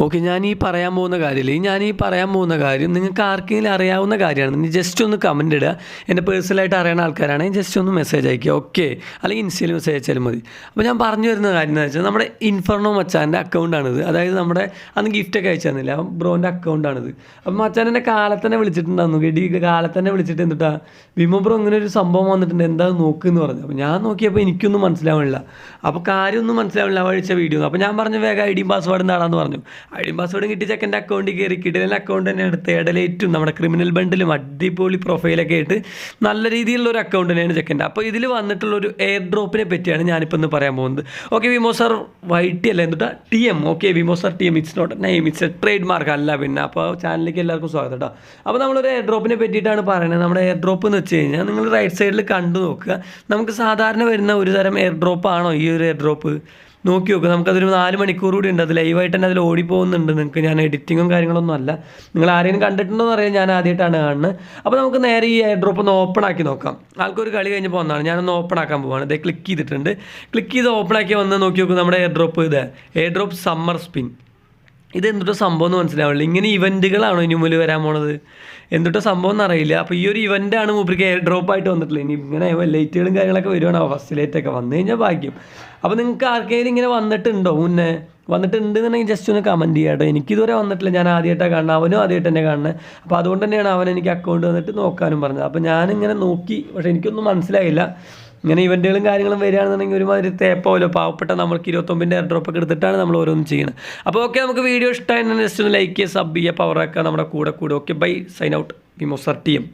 Okay ഞാൻ ഈ പറയാൻ പോകുന്ന കാര്യമില്ല. ഈ ഞാൻ ഈ പറയാൻ പോകുന്ന കാര്യം നിങ്ങൾക്ക് ആർക്കെങ്കിലും അറിയാവുന്ന കാര്യമാണ്. നീ ജസ്റ്റ് ഒന്ന് കമന്റ് ഇടുക. എന്റെ പേഴ്സണലായിട്ട് അറിയുന്ന ആൾക്കാരാണെങ്കിൽ ജസ്റ്റ് ഒന്ന് മെസ്സേജ് അയക്കുക. ഓക്കെ? അല്ലെങ്കിൽ ഇൻസ്റ്റയിൽ മെസ്സേജ് അയച്ചാലും മതി. അപ്പോൾ ഞാൻ പറഞ്ഞു വരുന്ന കാര്യം എന്ന് വെച്ചാൽ നമ്മുടെ ഇൻഫർണോ മച്ചാന്റെ അക്കൗണ്ടാണിത് അതായത് നമ്മുടെ അന്ന് ഗിഫ്റ്റൊക്കെ അയച്ചു തന്നില്ല? ബ്രോന്റെ അക്കൗണ്ടാണിത് അപ്പം മച്ചാൻ എന്നെ കാലത്തന്നെ വിളിച്ചിട്ടുണ്ടായിരുന്നു ഗഡി കാലത്തന്നെ വിളിച്ചിട്ട് എന്നിട്ടാ വിമോ ബ്രോ ഇങ്ങനെ ഒരു സംഭവം വന്നിട്ടുണ്ട്. എന്താ നോക്കുമെന്ന് പറഞ്ഞു. അപ്പോൾ ഞാൻ നോക്കിയപ്പോൾ എനിക്കൊന്നും മനസ്സിലാവണില്ല. അപ്പോൾ കാര്യമൊന്നും മനസ്സിലാവില്ല വഴിച്ച വീഡിയോ അപ്പോൾ ഞാൻ പറഞ്ഞു വേഗം ഐ ഡിയും പാസ്വേഡും നേടാന്ന് പറഞ്ഞു. ഐ പാസ്വേഡും കിട്ടി ചെക്കന്റെ അക്കൗണ്ടിൽ കയറി കിടലിന്റെ അക്കൗണ്ട് തന്നെ എടുത്ത് ഇടലേറ്റും നമ്മുടെ ക്രിമിനൽ ബണ്ടിലും അടിപൊളി പ്രൊഫൈലൊക്കെ ആയിട്ട് നല്ല രീതിയിലുള്ള ഒരു അക്കൗണ്ട് തന്നെയാണ് ചെക്കന്റെ. അപ്പോൾ ഇതിൽ വന്നിട്ടുള്ള ഒരു എയർ ഡ്രോപ്പിനെ പറ്റിയാണ് ഞാനിപ്പോൾ ഇന്ന് പറയാൻ പോകുന്നത്. ഓക്കെ വിമോ സാർ വൈറ്റി അല്ല? എന്നിട്ട് T M okay വിമോ sir T M it's not name it's a trademark അല്ല പിന്നെ. അപ്പോൾ ചാനലിലേക്ക് എല്ലാവർക്കും സ്വാഗതം കേട്ടോ അപ്പോൾ നമ്മളൊരു എയർ ഡ്രോപ്പിനെ പറ്റിയിട്ടാണ് പറയുന്നത്. നമ്മുടെ എയർ ഡ്രോപ്പ് എന്ന് വെച്ച് കഴിഞ്ഞാൽ നിങ്ങൾ റൈറ്റ് സൈഡിൽ കണ്ടു നോക്കുക. നമുക്ക് സാധാരണ വരുന്ന ഒരു തരം എയർ ഡ്രോപ്പ് ആണോ ഈ ഒരു എയർ ഡ്രോപ്പ് നോക്കി നോക്കുക നമുക്കതൊരു നാല് മണിക്കൂർ കൂടി ഉണ്ട്. അത് ലൈവായിട്ട് തന്നെ അതിൽ ഓടിപ്പോകുന്നുണ്ട്. നിങ്ങൾക്ക് ഞാൻ എഡിറ്റിങ്ങും കാര്യങ്ങളൊന്നും അല്ല. നിങ്ങൾ ആരെയും കണ്ടിട്ടുണ്ടോ എന്ന് അറിയാൻ ഞാൻ ആദ്യമായിട്ടാണ് കാണുന്നത്. അപ്പോൾ നമുക്ക് നേരെ ഈ എയർ ഡ്രോപ്പ് ഒന്ന് ഓപ്പൺ ആക്കി നോക്കാം. ആൾക്കൊരു കളി കഴിഞ്ഞ് പോകുന്നതാണ് ഞാനൊന്ന് ഓപ്പൺ ആക്കാൻ പോവാണ്. ഇത് ക്ലിക്ക് ചെയ്തിട്ടുണ്ട്. ക്ലിക്ക് ചെയ്ത് ഓപ്പൺ ആക്കി വന്ന് നോക്കി നോക്കും നമ്മുടെ എയർ ഡ്രോപ്പ് ഇത്. എയർ ഡ്രോപ്പ് സമ്മർ സ്പിൻ ഇത് എന്തുട്ടോ സംഭവം എന്ന് മനസ്സിലാവില്ല ഇങ്ങനെ ഇവന്റുകളാണോ ഇനി മുന്നിൽ വരാൻ പോണത്? എന്തുട്ടോ സംഭവം എന്നറിയില്ല. അപ്പോൾ ഈ ഒരു ഇവന്റാണ് മൂപ്പർക്ക് എയർ ഡ്രോപ്പ് ആയിട്ട് വന്നിട്ടുള്ളത്. ഇനി ഇങ്ങനെ ലൈറ്റുകളും കാര്യങ്ങളൊക്കെ വരുവാണോ ഫസ്റ്റ് ലൈറ്റൊക്കെ വന്നു കഴിഞ്ഞാൽ ഭാഗ്യം. അപ്പോൾ നിങ്ങൾക്ക് ആർക്കെങ്കിലും ഇങ്ങനെ വന്നിട്ടുണ്ടോ മുന്നേ? വന്നിട്ടുണ്ട് എന്നുണ്ടെങ്കിൽ ജസ്റ്റ് ഒന്ന് കമന്റ് ചെയ്യാം കേട്ടോ. എനിക്കിതുവരെ വന്നിട്ടില്ല. ഞാൻ ആദ്യമായിട്ടാണ് കാണുന്നത്. അവനും ആദ്യമായിട്ട് തന്നെ കാണുന്നത്. അപ്പോൾ അതുകൊണ്ട് തന്നെയാണ് അവൻ എനിക്ക് അക്കൗണ്ട് വന്നിട്ട് നോക്കാനും പറഞ്ഞത്. അപ്പോൾ ഞാനിങ്ങനെ നോക്കി പക്ഷേ എനിക്കൊന്നും മനസ്സിലായില്ല. ഇങ്ങനെ ഇവന്റുകളും കാര്യങ്ങളും വരികയാണെന്നുണ്ടെങ്കിൽ ഒരുമാതിരി തേപ്പോലോ പാവപ്പെട്ട നമ്മൾക്ക് ഇരുപത്തൊമ്പതിന്റെ എയർ ഡ്രോപ്പ് ഒക്കെ എടുത്തിട്ടാണ് നമ്മൾ ഓരോന്നും ചെയ്യുന്നത് അപ്പോൾ ഓക്കെ നമുക്ക് വീഡിയോ ഇഷ്ടമായി ജസ്റ്റ് ഒന്ന് ലൈക്ക് ചെയ്യുക സബ് ചെയ്യുക പവറാക്കുക നമ്മുടെ കൂടെ കൂടെ ഓക്കെ ബൈ സൈൻ ഔട്ട് വിമോസർ ടി എം